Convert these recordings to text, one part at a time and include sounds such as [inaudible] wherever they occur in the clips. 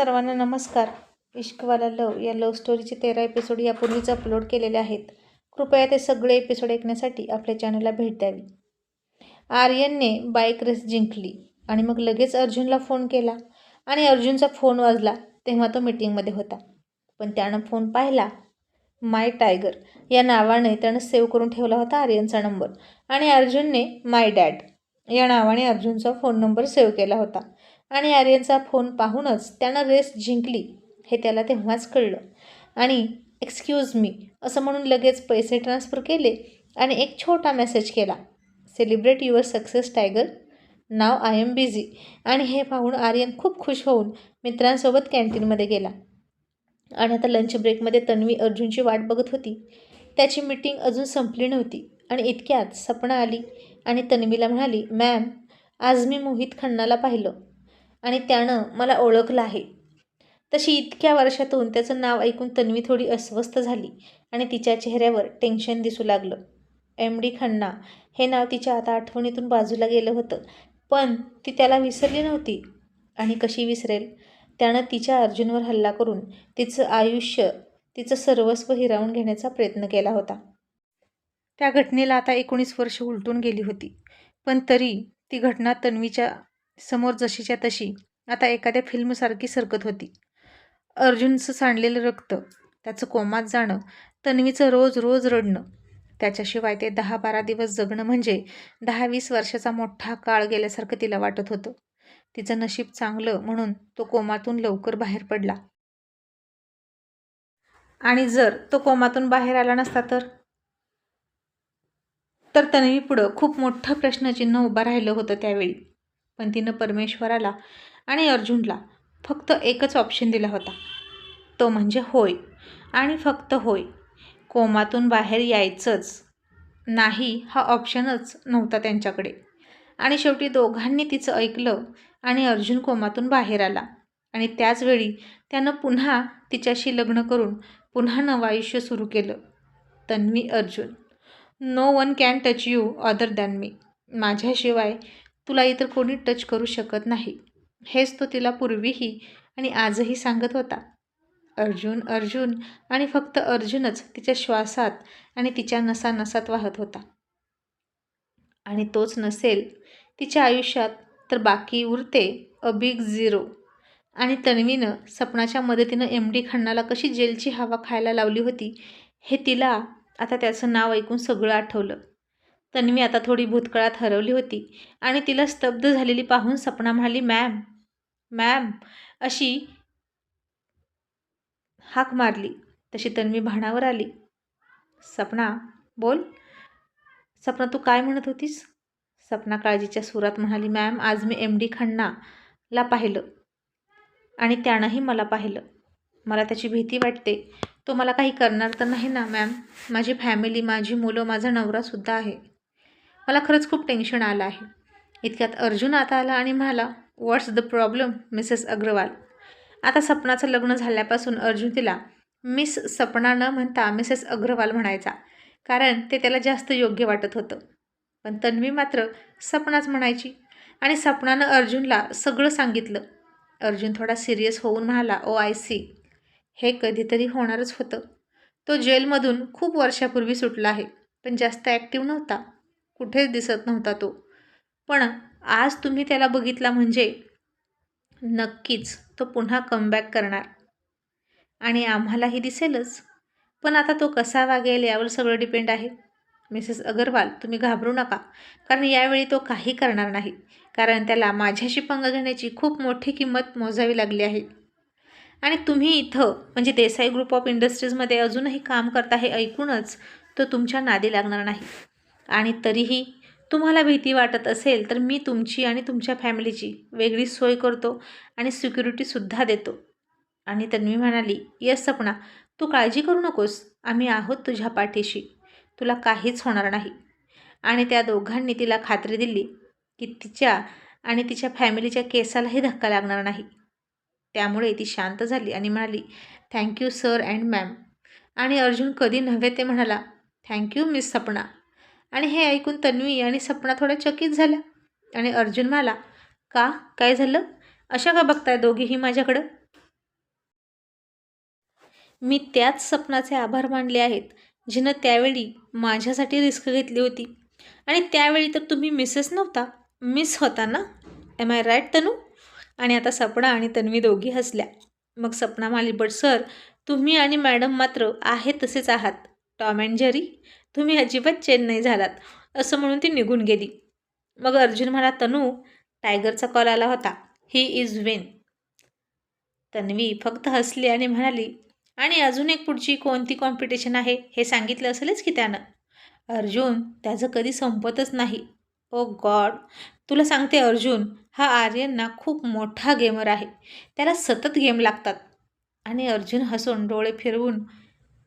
सर्वांना नमस्कार. इश्कवाला लव या लव्ह स्टोरीचे तेरा एपिसोड यापूर्वीच अपलोड केलेले आहेत. कृपया ते सगळे एपिसोड ऐकण्यासाठी आपल्या चॅनलला भेट द्यावी. आर्यनने बाईक रेस जिंकली आणि मग लगेच अर्जुनला फोन केला आणि अर्जुनचा फोन वाजला तेव्हा तो मीटिंगमध्ये होता. पण त्यानं फोन पाहिला. माय टायगर या नावाने त्यानं सेव्ह करून ठेवला होता आर्यनचा नंबर आणि अर्जुनने माय डॅड या नावाने अर्जुनचा फोन नंबर सेव्ह केला होता. आणि आर्यनचा फोन पाहूनच त्यानं रेस जिंकली हे त्याला तेव्हाच कळलं. आणि एक्सक्यूज मी असं म्हणून लगेच पैसे ट्रान्सफर केले आणि एक छोटा मेसेज केला. सेलिब्रेट युअर सक्सेस टायगर नाव आय एम बिझी आणि हे पाहून आर्यन खूप खुश होऊन मित्रांसोबत कॅन्टीनमध्ये गेला. आणि आता लंच ब्रेकमध्ये तन्वी अर्जुनची वाट बघत होती. त्याची मीटिंग अजून संपली नव्हती आणि इतक्यात सपना आली आणि तन्वीला म्हणाली मॅम आज मी मोहित खन्नाला पाहिलं. आणि त्यानं मला ओळखलं आहे. तशी इतक्या वर्षातून त्याचं नाव ऐकून तन्वी थोडी अस्वस्थ झाली आणि तिच्या चेहऱ्यावर टेन्शन दिसू लागलं. एम डी खन्ना हे नाव तिच्या आता आठवणीतून बाजूला गेलं होतं पण ती त्याला विसरली नव्हती. आणि कशी विसरेल? त्यानं तिच्या अर्जुनवर हल्ला करून तिचं आयुष्य तिचं सर्वस्व हिरावून घेण्याचा प्रयत्न केला होता. त्या घटनेला आता एकोणीस वर्ष उलटून गेली होती पण तरी ती घटना तन्वीच्या समोर जशीच्या तशी. आता एखाद्या फिल्मसारखी सरकत होती. अर्जुनचं सांडलेलं रक्त त्याचं कोमात जाणं तन्वीचं रोज रोज रडणं त्याच्याशिवाय ते दहा बारा दिवस जगणं म्हणजे दहा वीस वर्षाचा मोठा काळ गेल्यासारखं तिला वाटत होतं. तिचं नशीब चांगलं म्हणून तो कोमातून लवकर बाहेर पडला. आणि जर तो कोमातून बाहेर आला नसता तर? तर तन्वी पुढं खूप मोठं प्रश्नचिन्ह उभं राहिलं होतं त्यावेळी. पण तिनं परमेश्वराला आणि अर्जुनला फक्त एकच ऑप्शन दिला होता. तो म्हणजे होय. आणि फक्त होय. कोमातून बाहेर यायचंच नाही हा ऑप्शनच नव्हता त्यांच्याकडे. आणि शेवटी दोघांनी तिचं ऐकलं आणि अर्जुन कोमातून बाहेर आला. आणि त्याचवेळी त्यानं पुन्हा तिच्याशी लग्न करून पुन्हा नवं आयुष्य सुरू केलं. Tanvi Arjun. No one can touch you other than me माझ्याशिवाय तुला इतर कोणी टच करू शकत नाही. हेच तो तिला पूर्वीही आणि आजही सांगत होता. अर्जुन अर्जुन आणि फक्त अर्जुनच तिच्या श्वासात आणि तिच्या नसा नसात वाहत होता. आणि तोच नसेल तिच्या आयुष्यात तर बाकी उरते अबिग झिरो. आणि तन्वीनं सपनाच्या मदतीनं एम डी खन्नाला कशी जेलची हवा खायला लावली होती हे तिला आता त्याचं नाव ऐकून सगळं आठवलं. तन्वी आता थोडी भूतकाळात हरवली होती आणि तिला स्तब्ध झालेली पाहून सपना म्हणाली मॅम मॅम अशी हाक मारली. तशी तन्वी भाणावर आली. सपना बोल. सपना तू काय म्हणत होतीस? सपना काळजीच्या सुरात म्हणाली मॅम आज मी एम डी खन्नाला पाहिलं आणि त्यानंही मला पाहिलं. मला त्याची भीती वाटते. तो मला काही करणार तर नाही ना मॅम? माझी फॅमिली माझी मुलं माझा नवरासुद्धा आहे. मला खरंच खूप टेन्शन आलं आहे. इतक्यात अर्जुन आता आला आणि म्हणाला what's the problem Mrs Agarwal आता सपनाचं लग्न झाल्यापासून अर्जुन तिला मिस सपना न म्हणता मिसेस अग्रवाल म्हणायचा. कारण ते त्याला जास्त योग्य वाटत होतं. पण तन्वी मात्र सपनाच म्हणायची आणि सपनानं अर्जुनला सगळं सांगितलं. अर्जुन थोडा सिरियस होऊन म्हणाला ओ आय सी हे कधीतरी होणारच होतं. तो जेलमधून खूप वर्षापूर्वी सुटला आहे पण जास्त ॲक्टिव्ह नव्हता. कुठेच दिसत नव्हता तो. पण आज तुम्ही त्याला बघितला म्हणजे नक्कीच तो पुन्हा कमबॅक करणार. आणि आम्हालाही दिसेलच. पण आता तो कसा वागेल यावर सगळं डिपेंड आहे. मिसेस अगरवाल तुम्ही घाबरू नका. कारण यावेळी तो काही करणार नाही. कारण त्याला माझ्याशी पंग घेण्याची खूप मोठी किंमत मोजावी लागली आहे. आणि तुम्ही इथं म्हणजे देसाई ग्रुप ऑफ इंडस्ट्रीजमध्ये अजूनही काम करता हे ऐकूनच तो तुमच्या नादी लागणार नाही. आणि तरीही तुम्हाला भीती वाटत असेल तर मी तुमची आणि तुमच्या फॅमिलीची वेगळी सोय करतो आणि सिक्युरिटीसुद्धा देतो. आणि तन्वी म्हणाली यस सपना तू काळजी करू नकोस आम्ही आहोत तुझ्या पाठीशी. तुला काहीच होणार नाही. आणि त्या दोघांनी तिला खात्री दिली की तिच्या आणि तिच्या फॅमिलीच्या केसालाही धक्का लागणार नाही. त्यामुळे ती शांत झाली आणि म्हणाली थँक्यू सर अँड मॅम. आणि अर्जुन कधी नव्हे ते म्हणाला थँक्यू मिस सपना. आणि हे ऐकून तन्वी आणि सपना थोड्या चकित झाल्या. आणि अर्जुन म्हणाला का? काय झालं? अशा का बघताय दोघीही माझ्याकडं? मी त्याच सपनाचे आभार मानले आहेत जिनं त्यावेळी माझ्यासाठी रिस्क घेतली होती. आणि त्यावेळी तर तुम्ही मिसेस नव्हता. मिस होता ना? Am I right Tanu? आणि आता सपना आणि तन्वी दोघी हसल्या. मग सपना माली बट सर तुम्ही आणि मॅडम मात्र आहे तसेच आहात. टॉम अँड जेरी तुम्ही अजिबात चेन नाही झालात असं म्हणून ती निघून गेली. मग अर्जुन म्हणा तनू टायगरचा कॉल आला होता. He is win. तन्वी फक्त हसली आणि म्हणाली आणि अजून एक पुढची कोणती कॉम्पिटिशन आहे हे सांगितलं असेलच की त्यानं? अर्जुन त्याचं कधी संपतच नाही. ओ गॉड तुला सांगते अर्जुन हा आर्यन ना खूप मोठा गेमर आहे. त्याला सतत गेम लागतात. आणि अर्जुन हसून डोळे फिरवून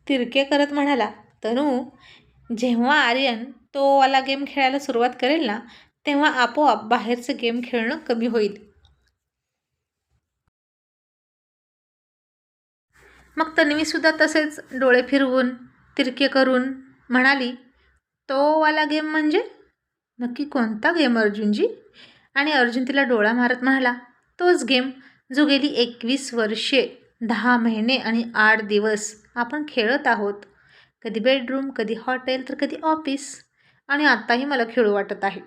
तिरके करत म्हणाला तनू जेव्हा आर्यन तो वाला गेम खेळायला सुरुवात करेल ना तेव्हा आपोआप बाहेरचं गेम खेळणं कमी होईल. मग तन्वीसुद्धा तसेच डोळे फिरवून तिरके करून म्हणाली तो वाला गेम म्हणजे? नक्की कोणता गेम अर्जुनजी? आणि अर्जुन तिला डोळा मारत म्हणाला तोच गेम जो गेली एकवीस वर्षे दहा महिने आणि आठ दिवस आपण खेळत आहोत. कधी बेडरूम कधी हॉटेल तर कधी ऑफिस आणि आत्ताही मला खेळू वाटत आहे.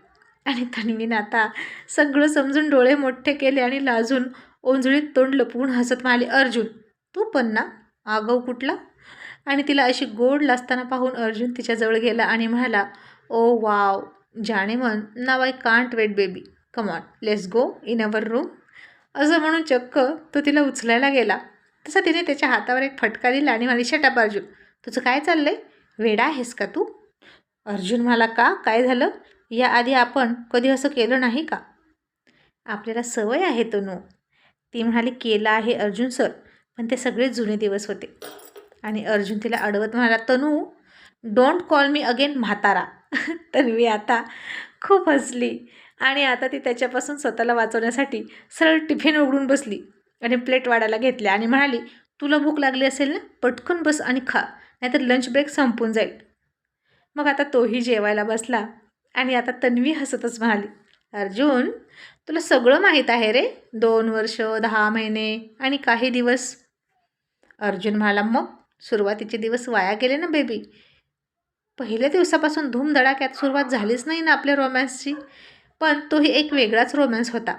आणि तन्वीने आता सगळं समजून डोळे मोठे केले आणि लाजून ओंजळीत तोंड लपवून हसत म्हणाले अर्जुन तू पण ना? आगव कुठला? आणि तिला अशी गोड लाजताना पाहून अर्जुन तिच्याजवळ गेला आणि म्हणाला ओ वाव जाणे मन नाव I can't wait baby. Come on let's go in our room असं म्हणून चक्क तो तिला उचलायला गेला. तसा तिने त्याच्या हातावर एक फटका दिला आणि म्हणाली शटाप अर्जुन. तुझं काय चाललं आहे वेडा आहेस का तू? अर्जुन मला का? काय झालं? याआधी आपण कधी असं केलं नाही का? आपल्याला सवय आहे तनू. ती म्हणाली केलं आहे अर्जुन सर पण ते सगळे जुने दिवस होते. आणि अर्जुन तिला अडवत म्हणाला Tanu don't call [laughs] me again म्हातारा. तन्वी आता खूप हसली आणि आता ती त्याच्यापासून स्वतःला वाचवण्यासाठी सरळ टिफिन उघडून बसली आणि प्लेट वाढायला घेतल्या आणि म्हणाली तुला भूक लागली असेल ना पटकन बस आणि खा. नाहीतर लंच ब्रेक संपून जाईल. मग आता तोही जेवायला बसला आणि आता तन्वी हसतच म्हणाली अर्जुन तुला सगळं माहीत आहे रे दोन वर्ष दहा महिने आणि काही दिवस. अर्जुन म्हणाला मग सुरुवातीचे दिवस वाया गेले ना बेबी पहिल्या दिवसापासून धूमधडाक्यात सुरुवात झालीच नाही ना आपल्या रोमॅन्सची पण तोही एक वेगळाच रोमॅन्स होता.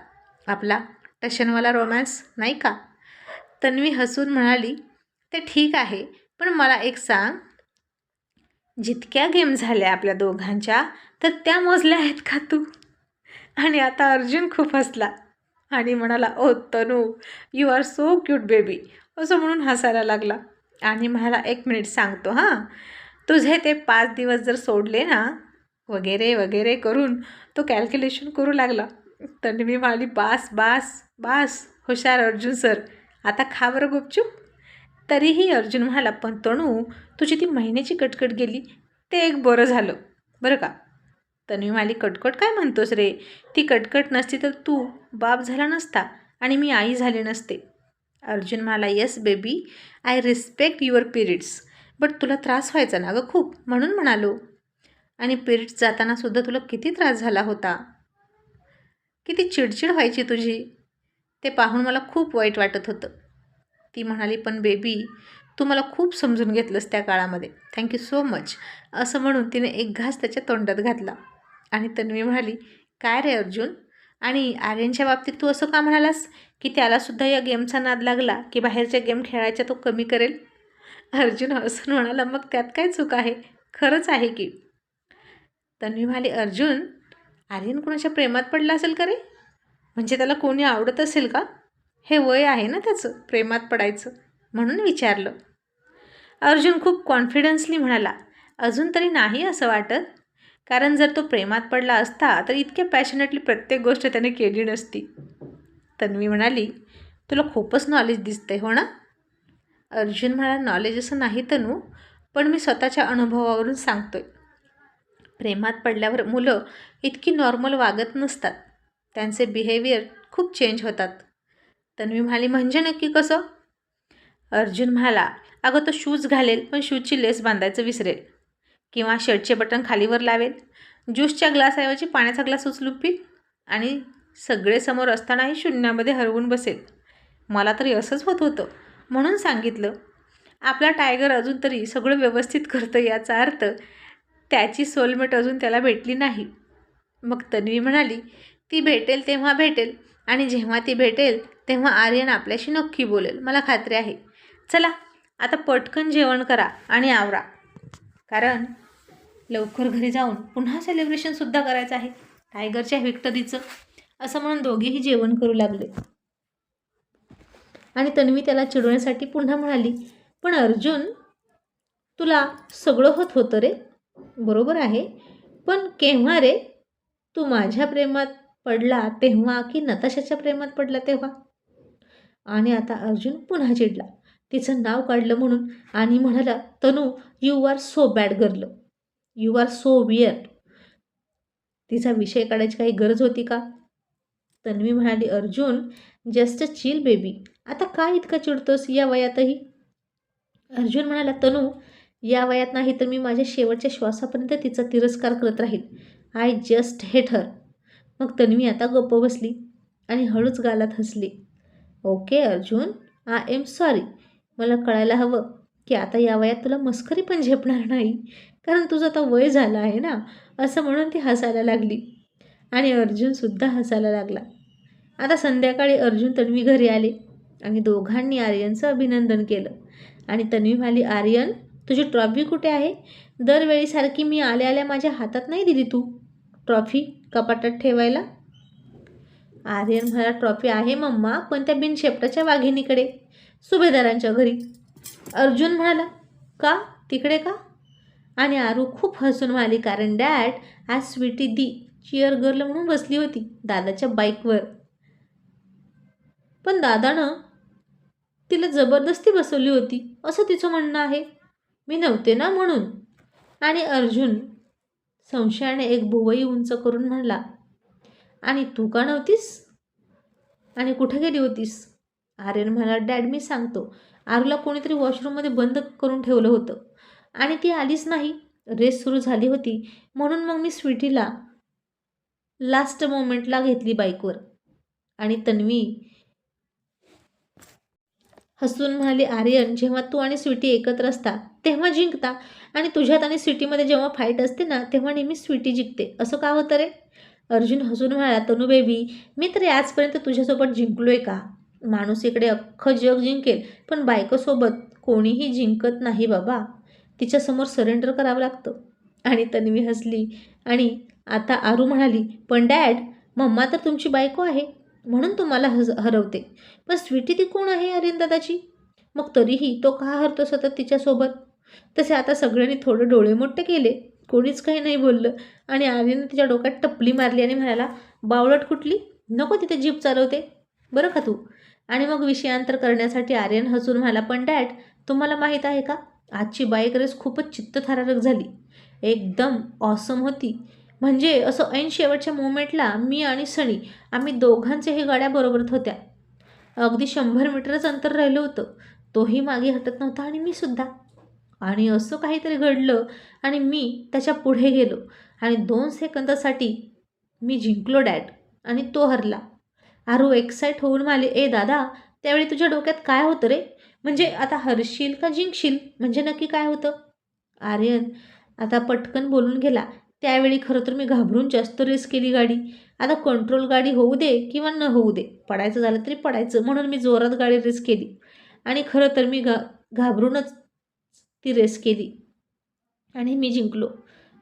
आपला टशनवाला रोमॅन्स नाही का? तन्वी हसून म्हणाली ते ठीक आहे पण मला एक सांग. जितक्या गेम झाल्या आपल्या दोघांच्या तर त्या मोजल्या आहेत का तू? आणि आता अर्जुन खूप हसला आणि म्हणाला ओ Tanu you are so cute baby असं म्हणून हसायला लागला. आणि म्हणाला एक मिनिट सांगतो हां. तुझे ते पाच दिवस जर सोडले ना वगैरे वगैरे करून तो कॅल्क्युलेशन करू लागला. तर मी म्हणाली बास बास बास हुशार अर्जुन सर. आता खा बरं गुपचूप. तरीही अर्जुन म्हणाला पण तणू तुझी ती महिन्याची कटकट गेली. ते एक बरं झालं. बरं का? तन्वी माली कटकट काय म्हणतोस रे? ती कटकट नसती तर तू बाप झाला नसता आणि मी आई झाले नसते. अर्जुन म्हणाला yes baby I respect your periods but तुला त्रास व्हायचा ना गं खूप म्हणून म्हणालो. आणि पिरियड्स जाताना सुद्धा तुला किती त्रास झाला होता? किती चिडचिड व्हायची तुझी? ते पाहून मला खूप वाईट वाटत होतं. ती म्हणाली पण बेबी तू मला खूप समजून घेतलंस त्या काळामध्ये. थँक्यू सो मच असं म्हणून तिने एक घास त्याच्या तोंडात घातला. आणि तन्वी म्हणाली काय रे अर्जुन? आणि आर्यनच्या बाबतीत तू असं का म्हणालास? की त्यालासुद्धा या गेमचा नाद लागला की बाहेरच्या गेम खेळायच्या तो कमी करेल? अर्जुन असं म्हणाला मग त्यात काय चूक आहे? खरंच आहे की. तन्वी म्हणाली अर्जुन आर्यन कुणाच्या प्रेमात पडला असेल का रे? म्हणजे त्याला कोणी आवडत असेल का? हे वय आहे ना त्याचं प्रेमात पडायचं म्हणून विचारलं. अर्जुन खूप कॉन्फिडन्सली म्हणाला अजून तरी नाही असं वाटत? कारण जर तो प्रेमात पडला असता तर इतक्या पॅशनेटली प्रत्येक गोष्ट त्याने केली नसती. तन्वी म्हणाली तुला खूपच नॉलेज दिसते हो ना? अर्जुन म्हणाला नॉलेज असं नाही तनू पण मी स्वतःच्या अनुभवावरून सांगतोय. प्रेमात पडल्यावर मुलं इतकी नॉर्मल वागत नसतात. त्यांचे बिहेवियर खूप चेंज होतात. तन्वी म्हणाली म्हणजे नक्की कसं? अर्जुन म्हणाला अगं तो शूज घालेल पण शूजची लेस बांधायचं विसरेल किंवा शर्टचे बटन खालीवर लावेल. ज्यूसच्या ग्लासऐवजी पाण्याचा ग्लास उचलुपील आणि सगळे समोर असतानाही शून्यामध्ये हरवून बसेल. मला तरी असंच होत होतं म्हणून सांगितलं. आपला टायगर अजून तरी सगळं व्यवस्थित करतं याचा अर्थ त्याची सोलमेट अजून त्याला भेटली नाही. मग तन्वी म्हणाली ती भेटेल तेव्हा भेटेल. आणि जेव्हा ती भेटेल तेव्हा आर्यन आपल्याशी नक्की बोलेल. मला खात्री आहे. चला आता पटकन जेवण करा आणि आवरा. कारण लवकर घरी जाऊन पुन्हा सेलिब्रेशनसुद्धा करायचं आहे. टायगरच्या विक्टरीचं असं म्हणून दोघेही जेवण करू लागले. आणि तन्वी त्याला चिडवण्यासाठी पुन्हा म्हणाली पण अर्जुन तुला सगळं होत होतं रे. बरोबर आहे. पण केव्हा रे? तू माझ्या प्रेमात पडला तेव्हा की नताशाच्या प्रेमात पडला तेव्हा. आणि आता अर्जुन पुन्हा चिडला. तिचं नाव काढलं म्हणून आणि म्हणाला Tanu you are so bad girl you are so weird तिचा विषय काढायची काही गरज होती का? तन्वी म्हणाली अर्जुन जस्ट चिल बेबी आता काय इतका चिडतोस या वयातही? अर्जुन म्हणाला तनू या वयात नाही तर मी माझ्या शेवटच्या श्वासापर्यंत तिचा तिरस्कार करत राहील. आय जस्ट हेट हर मग तन्वी आता गप्प बसली आणि हळूच गालात हसली. Okay Arjun I am sorry मला कळायला हवं की आता या वयात तुला मस्करी पण झेपणार नाही कारण तुझं आता वय झालं आहे ना असं म्हणून ती हसायला लागली. आणि अर्जुनसुद्धा हसायला लागला. आता संध्याकाळी अर्जुन तन्वी घरी आले आणि दोघांनी आर्यनचं अभिनंदन केलं. आणि तन्वी म्हणाली आर्यन तुझी ट्रॉफी कुठे आहे? दरवेळीसारखी मी आल्या आल्या माझ्या हातात नाही दिली तू. ट्रॉफी कपाटात ठेवायला. आर्यन म्हणा ट्रॉफी आहे मम्मा पण त्या बिनशेपटाच्या वाघिणीकडे सुभेदारांच्या घरी. अर्जुन म्हणाला का? तिकडे का? आणि आरू खूप हसून म्हणाली कारण डॅड आज स्वीटी दी चिअर गर्ल म्हणून बसली होती दादाच्या बाईकवर. पण दादानं तिला जबरदस्ती बसवली होती असं तिचं म्हणणं आहे. मी नव्हते ना म्हणून. आणि अर्जुन संशयाने एक भुवई उंच करून म्हणला आणि तू का नव्हतीस? आणि कुठे गेली होतीस? आर्यन म्हणाला डॅड मी सांगतो. आरूला कोणीतरी वॉशरूममध्ये बंद करून ठेवलं होतं. आणि ती आलीच नाही. रेस सुरू झाली होती. म्हणून मग मी स्वीटीला लास्ट मोमेंटला घेतली बाईकवर. आणि तन्वी हसून म्हणाली आर्यन जेव्हा तू आणि स्वीटी एकत्र असता तेव्हा जिंकता. आणि तुझ्यात आणि स्वीटीमध्ये जेव्हा फाईट असते ना तेव्हा नेहमी स्वीटी जिंकते. असं का होतं रे? अर्जुन हसून म्हणाला तनू बेबी मी तरी आजपर्यंत तुझ्यासोबत जिंकलो आहे का? माणूस इकडे अख्खं जग जिंकेल पण बायकोसोबत कोणीही जिंकत नाही बाबा. तिच्यासमोर सरेंडर करावं लागतं. आणि तन्वी हसली आणि आता आरू म्हणाली पण डॅड मम्मा तर तुमची बायको आहे म्हणून तुम्हाला हस हरवते. पण स्वीटी ती कोण आहे अरिन दादाची? मग तरीही तो का हरतो सतत तिच्यासोबत? तसे आता सगळ्यांनी थोडं डोळे मोठे केले. कोणीच काही नाही बोललं. आणि आर्यनं तिच्या डोक्यात टपली मारली आणि म्हणाला बावळट कुठली? नको तिथे जीप चालवते. बरं का तू? आणि मग विषयांतर करण्यासाठी आर्यन हसून म्हणाला पण डॅड तुम्हाला माहीत आहे का? आजची बाईक रेस खूपच चित्तथरारक झाली. एकदम ऑसम होती. म्हणजे असं ऐन शेवटच्या मुवमेंटला मी आणि सणी आम्ही दोघांच्याही गाड्या बरोबरच होत्या. अगदी शंभर मीटरच अंतर राहिलं होतं. तोही मागे हटत नव्हता आणि मी सुद्धा. आणि असं काहीतरी घडलं आणि मी त्याच्या पुढे गेलो. आणि दोन सेकंदासाठी मी जिंकलो डॅड आणि तो हरला. आरू एक्साईट होऊन माले ए दादा त्यावेळी तुझ्या डोक्यात काय होतं रे? म्हणजे आता हरशील का जिंकशील? म्हणजे नक्की काय होतं? आर्यन आता पटकन बोलून गेला त्यावेळी खरं तर मी घाबरून जास्त रिस्क केली गाडी. आता कंट्रोल गाडी होऊ दे किंवा न होऊ दे पडायचं झालं तरी पडायचं म्हणून मी जोरात गाडी रिस्क केली. आणि खरं तर मी घा घाबरूनच ती रेस केली. आणि मी जिंकलो.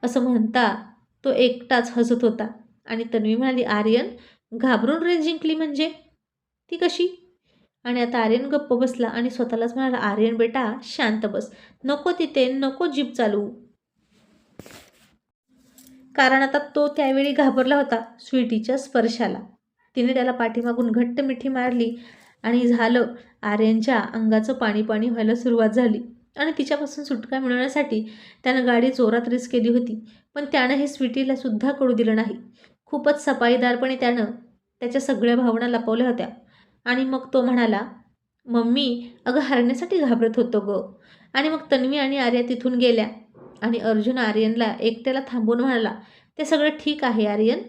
असं म्हणता तो एकटाच हसत होता. आणि तन्वी म्हणाली आर्यन घाबरून रेस जिंकली म्हणजे? ती कशी? आणि आता आर्यन गप्प बसला आणि स्वतःलाच म्हणाला आर्यन बेटा शांत बस. नको तिथे नको जीप चालू कारण आता तो त्यावेळी घाबरला होता स्वीटीच्या स्पर्शाला. तिने त्याला पाठीमागून घट्ट मिठी मारली आणि झालं आर्यनच्या अंगाचं पाणी पाणी व्हायला सुरुवात झाली. आणि तिच्यापासून सुटका मिळवण्यासाठी त्यानं गाडी जोरात रेस केली होती पण त्यानं हे स्वीटीला सुद्धा कळू दिलं नाही. खूपच सफाईदारपणे त्यानं त्याच्या सगळ्या भावना लपवल्या होत्या. आणि मग तो म्हणाला मम्मी अगं हरण्यासाठी घाबरत होतो ग. आणि मग तन्वी आणि आर्या तिथून गेल्या. आणि अर्जुन आर्यनला एकट्याला थांबून म्हणाला ते सगळं ठीक आहे आर्यन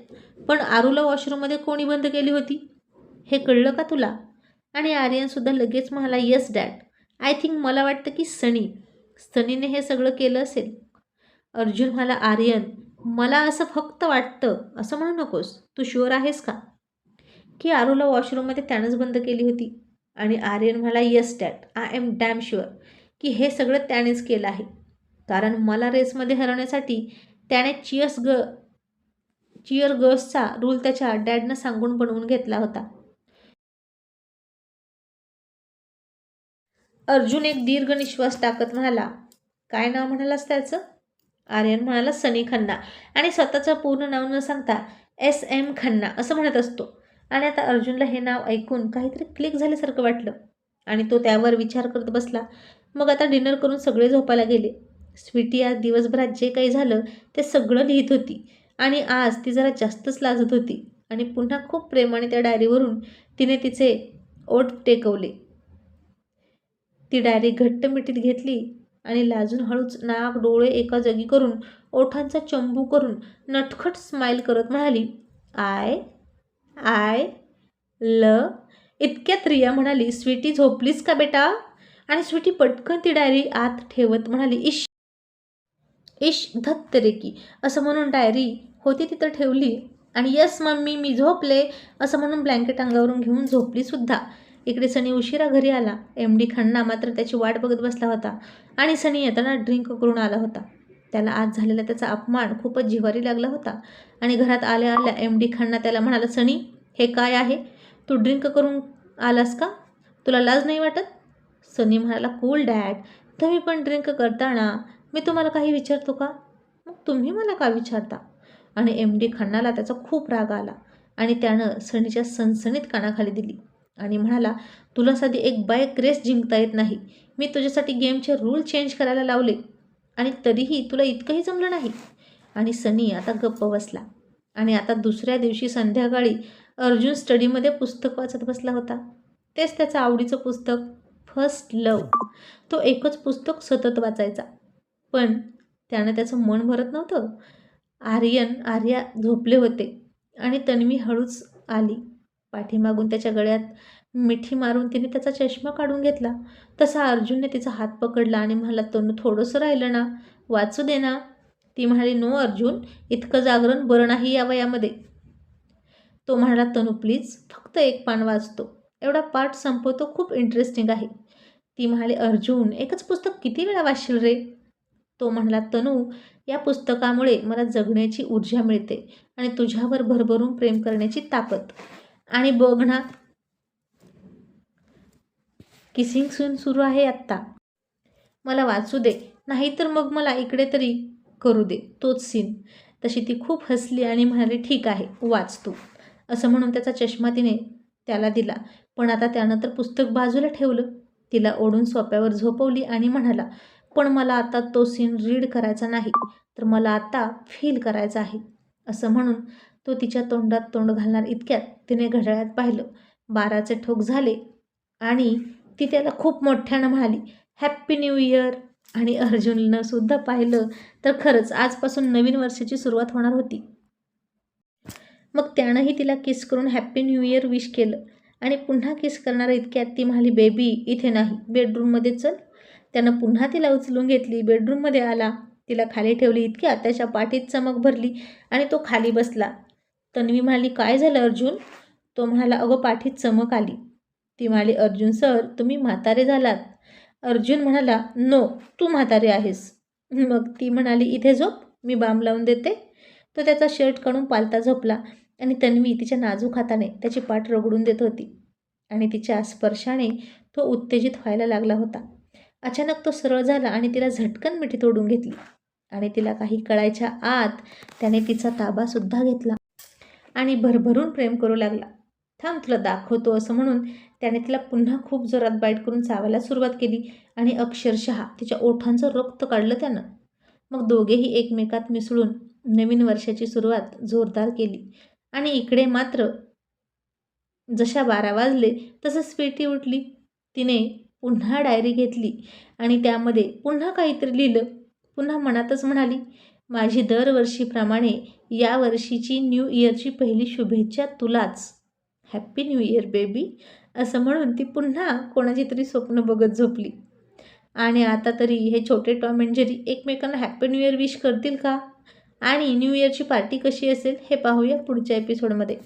पण आरूला वॉशरूममध्ये कोणी बंद केली होती? हे कळलं का तुला? आणि आर्यनसुद्धा लगेच म्हणाला येस डॅड. आय थिंक मला वाटतं की सनी सनीने हे सगळं केलं असेल. अर्जुन मला आर्यन मला असं फक्त वाटतं असं म्हणू नकोस तू शुअर आहेस का? की आरूला वॉशरूममध्ये त्यानंच बंद केली होती. आणि आर्यन म्हणाला yes that I am damn sure की हे सगळं त्यानेच केलं आहे. कारण मला रेसमध्ये हरवण्यासाठी त्याने चिअर्स ग चिअर गर्ल्सचा रूल त्याच्या डॅडनं सांगून बनवून घेतला होता. अर्जुन एक दीर्घ निश्वास टाकत म्हणाला काय नाव म्हणालास त्याचं? आर्यन म्हणाला सनी खन्ना. आणि स्वतःचं पूर्ण नाव न सांगता एस एम खन्ना असं म्हणत असतो. आणि आता अर्जुनला हे नाव ऐकून काहीतरी क्लिक झाल्यासारखं वाटलं. आणि तो त्यावर विचार करत बसला. मग आता डिनर करून सगळे झोपायला गेले. स्वीटी आज दिवसभरात जे काही झालं ते सगळं लिहित होती. आणि आज ती जरा जास्तच लाजत होती. आणि पुन्हा खूप प्रेमाने त्या डायरीवरून तिने तिचे ओट टेकवले. ती डायरी घट्ट मिठीत घेतली आणि लाजून हळूच नाक डोळे एका जगी करून ओठांचा चंबू करून नटखट स्माईल करत म्हणाली आय आय ल इतक्यात रिया म्हणाली स्वीटी झोपलीस का बेटा? आणि स्वीटी पटकन ती डायरी आत ठेवत म्हणाली इश इश धत्त रे की असं म्हणून डायरी होती तिथं ठेवली आणि यस मम्मी मी झोपले. असं म्हणून ब्लँकेट अंगावरून घेऊन झोपली सुद्धा. इकडे सनी उशिरा घरी आला. एम डी खन्ना मात्र त्याची वाट बघत बसला होता आणि सनी येताना ड्रिंक करून आला होता. त्याला आज झालेला त्याचा अपमान खूपच जिवारी लागला होता आणि घरात आल्या आल्या एम डी खन्ना त्याला म्हणाला सनी हे काय आहे? तू ड्रिंक करून आलास का? तुला लाज नाही वाटत? सनी म्हणाला कूल डॅड तुम्ही पण ड्रिंक करताना मी तुम्हाला काही विचारतो का? मग तुम्ही मला का विचारता? आणि एम डी खन्नाला त्याचा खूप राग आला आणि त्यानं सनीच्या सणसणीत कानाखाली दिली. आणि म्हणाला तुला साधी एक बाईक रेस जिंकता येत नाही. मी तुझ्यासाठी गेमचे रूल चेंज करायला लावले आणि तरीही तुला इतकंही जमलं नाही. आणि सनी आता गप्प बसला. आणि आता दुसऱ्या दिवशी संध्याकाळी अर्जुन स्टडीमध्ये पुस्तक वाचत बसला होता. तेच त्याचं आवडीचं पुस्तक फर्स्ट लव तो एकच पुस्तक सतत वाचायचा. पण त्यानं त्याचं मन भरत नव्हतं. आर्यन आर्या झोपले होते आणि तन्वी हळूच आली. पाठीमागून त्याच्या गळ्यात मिठी मारून तिने त्याचा चष्मा काढून घेतला. तसा अर्जुनने तिचा हात पकडला आणि म्हणाला तनु थोडंसं राहिलं ना? वाचू दे ना. ती म्हणाली नो अर्जुन इतकं जागरण बरं नाही या वयामध्ये तो म्हणाला तनू प्लीज फक्त एक पान वाचतो. एवढा पाठ संपवतो खूप इंटरेस्टिंग आहे. ती म्हणाली अर्जुन एकच पुस्तक किती वेळा वाचशील रे? तो म्हणाला तनू या पुस्तकामुळे मला जगण्याची ऊर्जा मिळते आणि तुझ्यावर भरभरून प्रेम करण्याची ताकद. आणि बघ ना. किसिंग सून सुरू आहे आत्ता. मला वाचू दे नाहीतर मग मला इकडे तरी करू दे तोच सीन तशी ती खूप हसली आणि म्हणाली ठीक आहे वाच तू. असं म्हणून त्याचा चष्मा तिने त्याला दिला. पण आता त्यानं तर पुस्तक बाजूला ठेवलं. तिला ओढून सोप्यावर झोपवली आणि म्हणाला पण मला आता तो सीन रीड करायचा नाही तर मला आता फील करायचा आहे. असं म्हणून तो तिच्या तोंडात तोंड घालणार इतक्यात तिने घड्याळात पाहिलं. बाराचे ठोक झाले आणि ती त्याला खूप मोठ्यानं म्हणाली हॅप्पी न्यू इयर आणि अर्जुननं सुद्धा पाहिलं तर खरंच आजपासून नवीन वर्षाची सुरुवात होणार होती. मग त्यानंही तिला किस करून हॅप्पी न्यू इयर विश केलं आणि पुन्हा किस करणारा इतक्यात ती म्हणाली बेबी इथे नाही बेडरूममध्ये चल. त्यानं पुन्हा तिला उचलून घेतली बेडरूममध्ये आला तिला खाली ठेवली इतक्या त्याच्या पाठीत चमक भरली आणि तो खाली बसला. तन्वी म्हणाली काय झालं अर्जुन? तो म्हणाला अगं पाठीत चमक आली. ती म्हणाली अर्जुन सर तुम्ही म्हातारे झालात. अर्जुन म्हणाला नो तू म्हातारे आहेस. मग ती म्हणाली इथे झोप मी बाम लावून देते. तो त्याचा शर्ट काढून पालता झोपला आणि तन्वी तिच्या नाजूक हाताने त्याची पाठ रगडून देत होती आणि तिच्या स्पर्शाने तो उत्तेजित व्हायला लागला होता. अचानक तो सरळ झाला आणि तिला झटकन मिठी तोडून घेतली आणि तिला काही कळायच्या आत त्याने तिचा ताबासुद्धा घेतला. आणि भरभरून प्रेम करू लागला. थांब तुला दाखवतो असं म्हणून त्याने तिला पुन्हा खूप जोरात बाईट करून चावायला सुरुवात केली आणि अक्षरशः तिच्या ओठांचं रक्त काढलं त्यानं. मग दोघेही एकमेकात मिसळून नवीन वर्षाची सुरुवात जोरदार केली. आणि इकडे मात्र जशा बारा वाजले तसं स्वीटी उठली. तिने पुन्हा डायरी घेतली आणि त्यामध्ये पुन्हा काहीतरी लिहिलं. पुन्हा मनातच म्हणाली माझी दरवर्षीप्रमाणे या वर्षीची न्यू इयरची पहिली शुभेच्छा तुलाच. Happy new year baby. असं म्हणून ती पुन्हा कोणाची तरी स्वप्न बघत झोपली. आणि आता तरी हे छोटे टॉम अँड जेरी एकमेकांना हॅपी न्यू इयर विश करतील का? आणि न्यू इयरची पार्टी कशी असेल हे पाहूया पुढच्या एपिसोडमध्ये.